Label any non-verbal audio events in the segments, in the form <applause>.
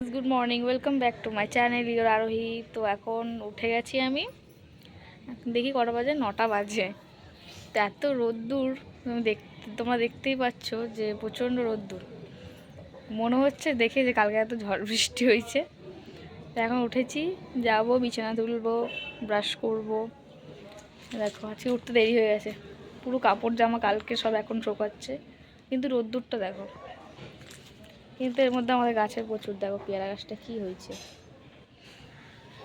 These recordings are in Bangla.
Good morning welcome back to my channel your Arohi তো এখন উঠে গেছি আমি। দেখি কটা বাজে? নটা বাজে। তো এত রোদ্দুর, তুমি দেখ, তোমরা দেখতেই পাচ্ছ যে প্রচণ্ড রোদ্দুর। মনে হচ্ছে দেখে যে কালকে এত ঝড় বৃষ্টি হয়েছে। তো এখন উঠেছি, যাব, বিছানা তুলবো ব্রাশ করব। দেখো, আজকে উঠতে দেরি হয়ে গেছে। পুরো কাপড় জামা কালকে সব এখন শোকাচ্ছে। কিন্তু রোদ্দুরটা দেখো। কিন্তু এর মধ্যে আমাদের গাছের প্রচুর, দেখো পেয়ারা গাছটা কি হয়েছে।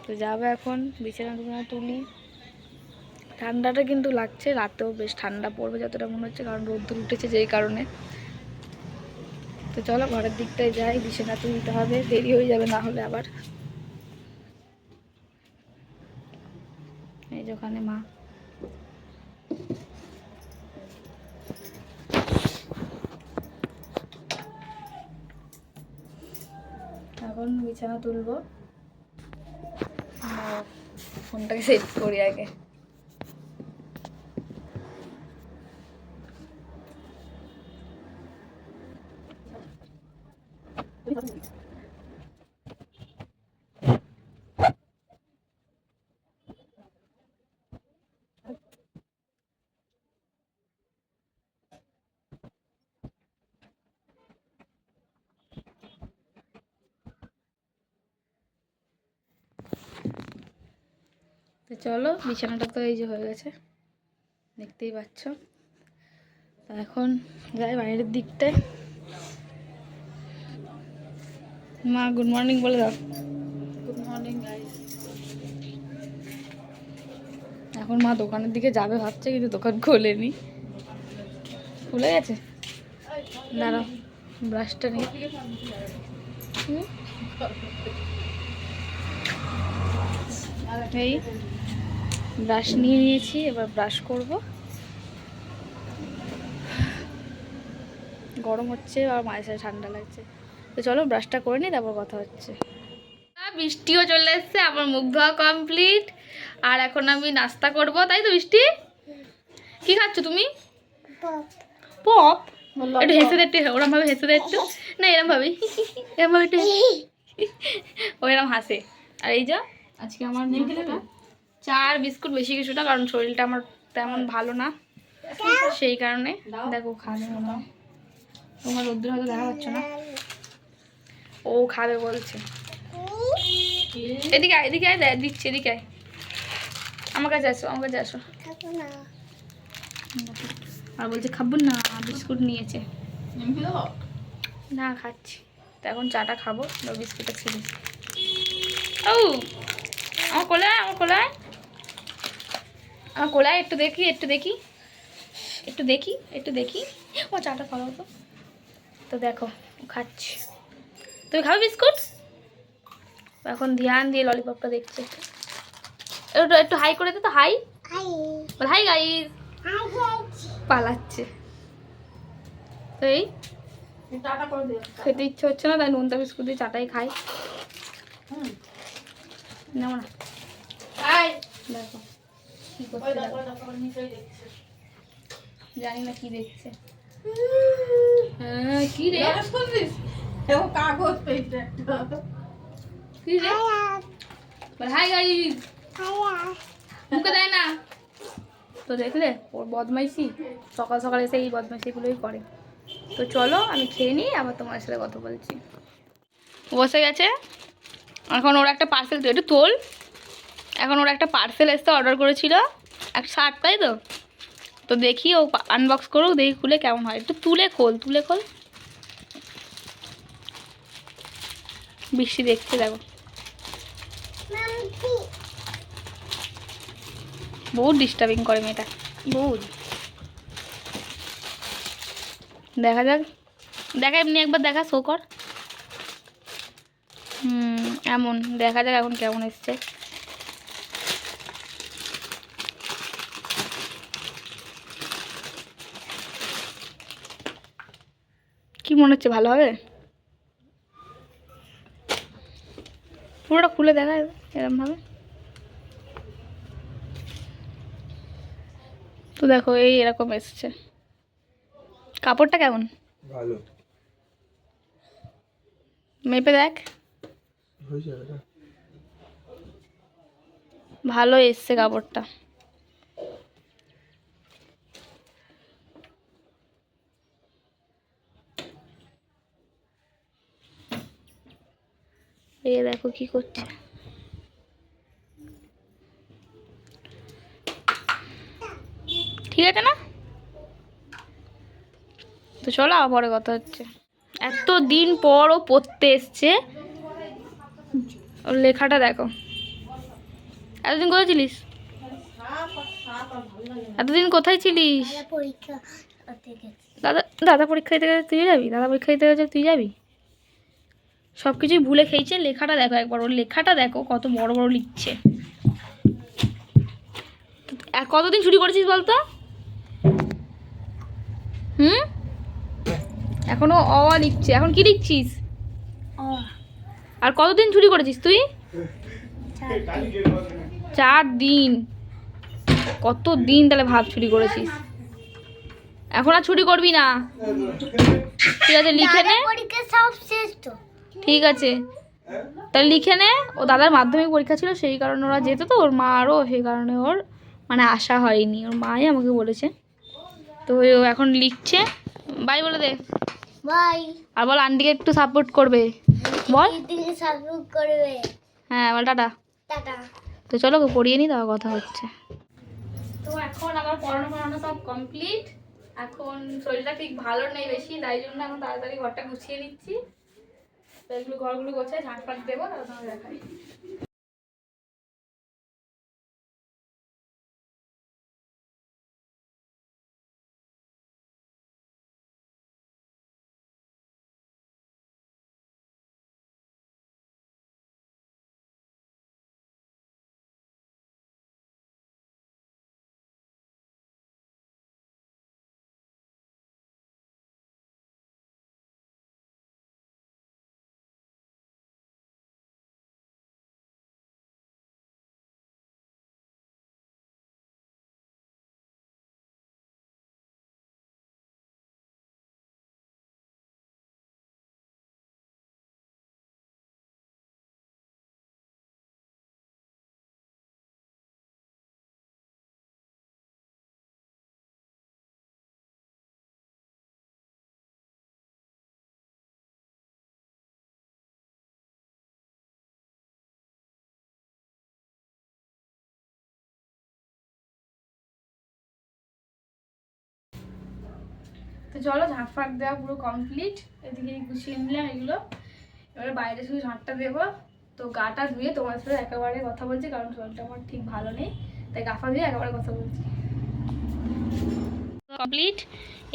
তো যাব এখন, বিছানা টিছানা তুলি। ঠান্ডাটা কিন্তু লাগছে, রাতেও বেশ ঠান্ডা পড়বে যতটা মনে হচ্ছে, কারণ রোদ্দুর উঠেছে যেই কারণে। তো চলো ঘরের দিকটায় যাই, বিছানা তুলতে হবে, দেরি হয়ে যাবে না হলে আবার। এই যে ওখানে মা এখন বিছানা তুলবো। ফোনটাকে সেট করি আগে। তো চলো বিছানাটা তো এই যে হয়ে গেছে। দেখতেই পাচ্ছ। তো এখন যাই বাইরের দিকটায়। মা গুড মর্নিং বলে দাও। গুড মর্নিং গাইস এখন মা দোকানের দিকে যাবে ভাবছে কিন্তু দোকান খোলেনি। খুলে গেছে? দাঁড়াও ব্রাশটা নিয়ে? এই ব্রাশ নিয়ে নিয়েছি এবার ব্রাশ করব। গরম হচ্ছে আর মাঝে সাঝে ঠান্ডা লাগছে। তো চলো ব্রাশটা করে নিই তারপর কথা হচ্ছে। বৃষ্টিও চলে এসছে আমার মুখ ধোয়া কমপ্লিট আর এখন আমি নাস্তা করব তাই তো বৃষ্টি? কি খাচ্ছ তুমি? পপ। একটু হেসে দে একটু ওরম ভাবে হেসে দে একটু। না এরম ভাবে। এরম ভাবে একটু ও এরম হাসে। আর এই যা আজকে আমার নাস্তা চার বিস্কুট বেশি কিছুটা কারণ শরীরটা আমার তেমন ভালো না। সেই কারণে দেখো খাবে হয়। তোমার রোদ্দুর হয়তো দেখা পাচ্ছ না। ও খাবে বলছে। এদিকে আয় এদিকে আয় দিচ্ছি এদিকে আয়। আমার কাছে আসো আমার কাছে আসো। আর বলছে খাব না বিস্কুট নিয়েছে। না খাচ্ছি। তো এখন চাটা খাব বিস্কুটটা ছিল ও! আমার কোলায় আমার কোলায় আমার কোলায় একটু দেখি একটু দেখি। একটু দেখি একটু দেখি। ও চাটা খাওয়া তো। তো দেখো খাচ্ছি। তুমি খাবে বিস্কুট? এখন ধ্যান দিয়ে ললিপপটা দেখছে একটু। একটু হাই করে দে তো হাই। বল হাই গাইস। পালাচ্ছে। তো এই টাটা করে দিও খেতে ইচ্ছে হচ্ছে না তাই নোনতা বিস্কুট দিয়ে চাটাই খাই। নেব না। দেখো কি করছে জানি না কি দেখছে। হ্যাঁ কি রে? জানাস করছিস কাগজ পেয়েছে কি রে? Hi guys. মুখে দেয় না। তো দেখলে ওর বদমাইশি সকাল সকাল এসে এই বদমাইশিগুলোই করে। তো চলো আমি খেয়ে নিই আবার তোমার সাথে কথা বলছি। বসে গেছে? এখন ওর একটা পার্সেল একটু তোল। এখন ওর একটা পার্সেল এসে অর্ডার করেছিল। এক শার্ট তাই তো? তো দেখি ও আনবক্স করুক দেখি খুলে কেমন হয়। একটু তুলে খোল তুলে খোল। বৃষ্টি দেখতে দেখো বহুত ডিস্টার্বিং করে মেয়েটা। বহুত। দেখা যাক। দেখা এমনি একবার দেখা শো কর। এমন। দেখা যাক এখন কেমন এসছে। কি মনে হচ্ছে ভালো হবে? পুরোটা খুলে দেখা এরম ভাবে তো দেখো এই এরকম এসছে। কাপড়টা কেমন? ভালো। মেপে দেখ। ভালো এসছে কাপড়টা। এ দেখো কি করছে। ঠিক আছে না? তো চলো পরে কথা হচ্ছে। এত দিন পর ও পড়তে এসছে। ওর লেখাটা দেখো। এতদিন কোথায় ছিলিস? এতদিন কোথায় ছিলিস? দাদা দাদা পরীক্ষা দিতে গেছে তুই যাবি? দাদা পরীক্ষা দিতে গেছে তুই যাবি? সব কিছুই ভুলে খেয়েছে লেখাটা দেখো একবার। ওর লেখাটা দেখো কত বড় বড় লিখছে। কতদিন ছুটি করেছিস বলতো? হুম? এখনও অ লিখছে। এখন কি লিখছিস? ও আর কতদিন ছুটি করেছিস তুই? চার দিন। কত দিন তাহলে ভাব ছুটি করেছিস? এখন আর ছুটি করবি না। ঠিক আছে লিখে নে। ঠিক আছে। তাহলে লিখে নে। ও দাদার মাধ্যমিক পরীক্ষা ছিল সেই কারণে ওরা যেত তো। ওর মা আরও সেই কারণে ওর মানে আসা হয়নি। ওর মাই আমাকে বলেছে। তো ও এখন লিখছে। বাই বলে দে। বাই। আর বল আন্টিকে একটু সাপোর্ট করবে। বল। করবে। হ্যাঁ বল টাটা। টাটা। তো চলো পড়িয়ে নি তারপর কথা হচ্ছে। তো এখন আমার পড়ানো পড়ানো সব কমপ্লিট এখন শরীরটা ঠিক ভালো নেই বেশি তাই জন্য এখন তাড়াতাড়ি ঘরটা গুছিয়ে নিচ্ছি। তো এগুলো ঘরগুলো গোছায় ঝাঁটফাট দেবো তারপর দেখাই। তো চলো ঝাঁট ফাঁক দেওয়া পুরো কমপ্লিট এদিকে গুছিয়ে নিলাম এগুলো। এবারে বাইরে শুধু ঝাঁটটা দেবো। তো গাটা ধুয়ে তোমার সাথে একেবারে কথা বলছি কারণ শরীরটা আমার ঠিক ভালো নেই। তাই গাফা ধুয়ে একেবারে কথা বলছি। কমপ্লিট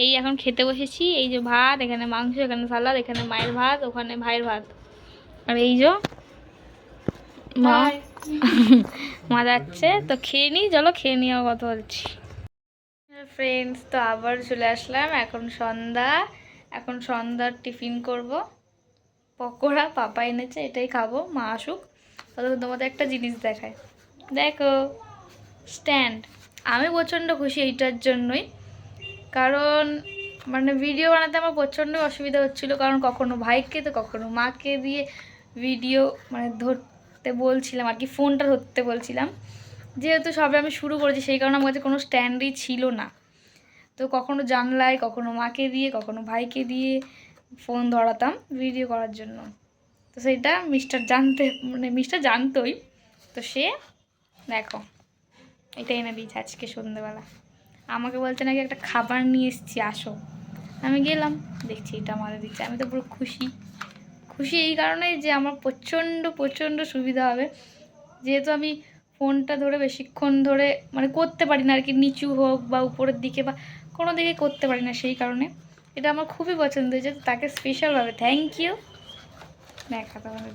এই এখন খেতে বসেছি। এই যে ভাত এখানে মাংস এখানে সালাদ এখানে মায়ের ভাত ওখানে ভাইয়ের ভাত। আর এই যে মা <laughs> মা যাচ্ছে। তো খেয়ে নিই চলো খেয়ে নিয়ে কথা বলছি। ফ্রেন্ডস তো আবার চলে আসলাম। এখন সন্ধ্যা। এখন সন্ধ্যার টিফিন করব। পকোড়া পাপা এনেছে, এটাই খাব, মা আসুক। ততক্ষণ তোমাদের একটা জিনিস দেখায় দেখো স্ট্যান্ড আমি প্রচণ্ড খুশি এইটার জন্যই। কারণ মানে ভিডিও বানাতে আমার প্রচণ্ড অসুবিধা হচ্ছিল। কারণ কখনো ভাইকে, তো কখনো মাকে দিয়ে ভিডিও মানে ধরতে বলছিলাম। আর কি ফোনটা ধরতে বলছিলাম। যেহেতু সবে আমি শুরু করেছি, সেই কারণে আমার কাছে কোনো স্ট্যান্ডই ছিল না। তো কখনো জানলায়, কখনো মাকে দিয়ে, কখনো ভাইকে দিয়ে ফোন ধরাতাম ভিডিও করার জন্য। তো সেইটা মিস্টার জানতে মানে মিস্টার জানতোই। তো সে, দেখো, এটা এনে দিয়েছে আজকে সন্ধ্যেবেলা আমাকে বলছে নাকি একটা খাবার নিয়ে এসেছি, আসো। আমি গেলাম, দেখছি এটা আমাদের দিচ্ছে। আমি তো পুরো খুশি। খুশি এই কারণেই যে আমার প্রচণ্ড প্রচণ্ড সুবিধা হবে। যেহেতু আমি ফোনটা ধরে বেশিক্ষণ ধরে মানে করতে পারি না আর কি, নিচু হোক বা উপরের দিকে বা কোনো দিকে করতে পারি না সেই কারণে। এটা আমার খুবই পছন্দ হয়েছে, তাকে স্পেশালভাবে থ্যাংক ইউ দেখা তোমাদের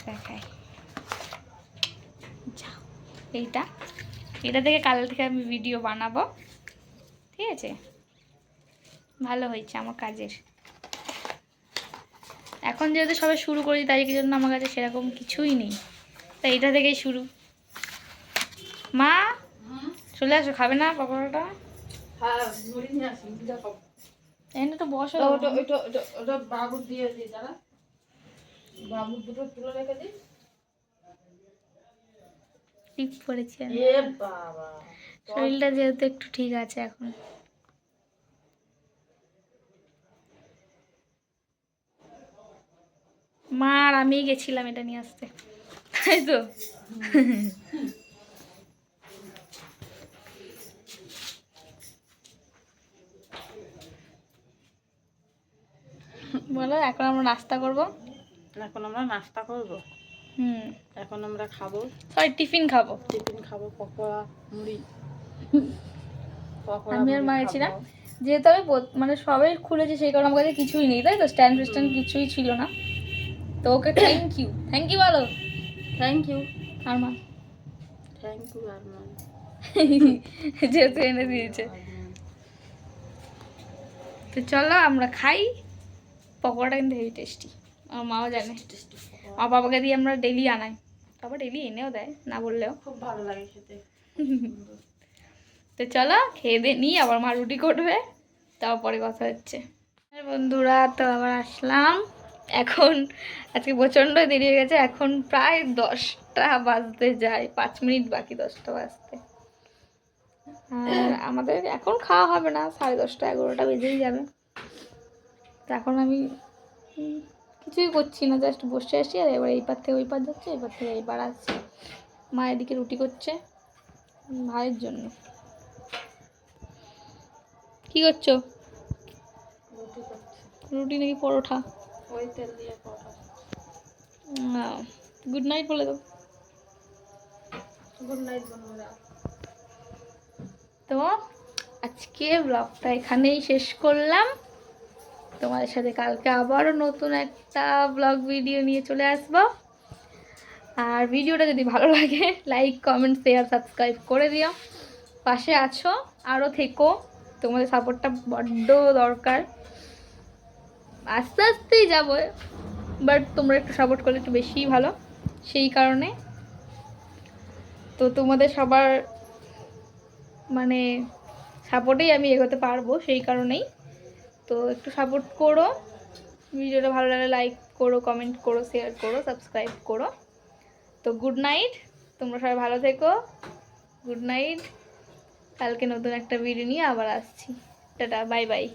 যাও, এইটা। এটা থেকে কাল থেকে আমি ভিডিও বানাবো। ঠিক আছে? ভালো হয়েছে আমার কাজের। এখন যেহেতু সবাই শুরু করেছি, তাই জন্য আমার কাছে সেরকম কিছুই নেই। তাই এটা থেকেই শুরু। মা চলে আসো খাবে না পকোড়াটা? এখানে তো বসো। ওটা ওটা ওটা ওটা বাবুর দিয়ে দিই দাঁড়া। বাবুর দুটো তুলে রেখে দিই টিপ পরেছি আমি। এ বাবা শরীরটা যেহেতু একটু ঠিক আছে এখন। মা আর আমি গেছিলাম এটা নিয়ে আসতে তাই তো? বলো এখন আমরা নাস্তা করব? এখন আমরা নাস্তা করব। হুম। এখন আমরা খাব। সরি টিফিন খাব। টিফিন খাব পকোড়া মুড়ি। পকোড়া আমি আর মা। না যেহেতু আমি মানে সবাই খুলেছে সেই কারণে আমার কাছে কিছুই নেই তাই তো? স্ট্যান্ড ফিস্ট্যান্ড কিছুই ছিল না। তো okay thank you thank you বলো। থ্যাংক ইউ আর মা? থ্যাংক ইউ আরমান যেহেতু এনে দিয়েছে। তো চলো আমরা খাই। পকোড়াটা কিন্তু হেভি টেস্টি আমার মাও জানে। আমার বাবাকে দিয়ে আমরা ডেলি আনাই। বাবা ডেলি এনেও দেয় না বললেও। খুব ভালো লাগে খেতে। তো চলো খেয়ে দিয়ে নিই আবার মা রুটি করবে। তারপরে কথা হচ্ছে। হ্যাঁ বন্ধুরা তো আবার আসলাম। এখন আজকে প্রচণ্ড দেরি হয়ে গেছে। এখন প্রায় দশটা বাজতে যায়। পাঁচ মিনিট বাকি দশটা বাজতে। আর আমাদের এখন খাওয়া হবে না। সাড়ে দশটা এগারোটা বেজেই যাবে। তো এখন আমি কিছুই করছি না জাস্ট বসে আসি আর এবার এই পার থেকে ওই পার যাচ্ছে এই পার থেকে এই পার আসছে। মা এদিকে রুটি করছে ভাইয়ের জন্য। কি করছ? রুটি নাকি পরোঠা? ওই তেল দিয়ে পরোটা গুড নাইট বলে দাও। গুড নাইট বন্ধুরা তো আজকে ব্লগটা এখানেই শেষ করলাম। তোমাদের সাথে কালকে আবারও নতুন একটা ব্লগ ভিডিও নিয়ে চলে আসব। আর ভিডিওটা যদি ভালো লাগে লাইক কমেন্ট শেয়ার সাবস্ক্রাইব করে দিও। পাশে আছো আরও থেকো। তোমাদের সাপোর্টটা বড্ড দরকার। আস্তে আস্তেই যাব বাট তোমরা একটু সাপোর্ট করলে একটু বেশিই ভালো। সেই কারণে। তো তোমাদের সবার মানে সাপোর্টেই আমি এগোতে পারব, সেই কারণেই। তো একটু সাপোর্ট করো। ভিডিওটা ভালো লাগলে লাইক করো কমেন্ট করো শেয়ার করো সাবস্ক্রাইব করো। তো গুড নাইট তোমরা সবাই ভালো থেকো। গুড নাইট কালকে নতুন একটা ভিডিও নিয়ে আবার আসছি। Tata bye bye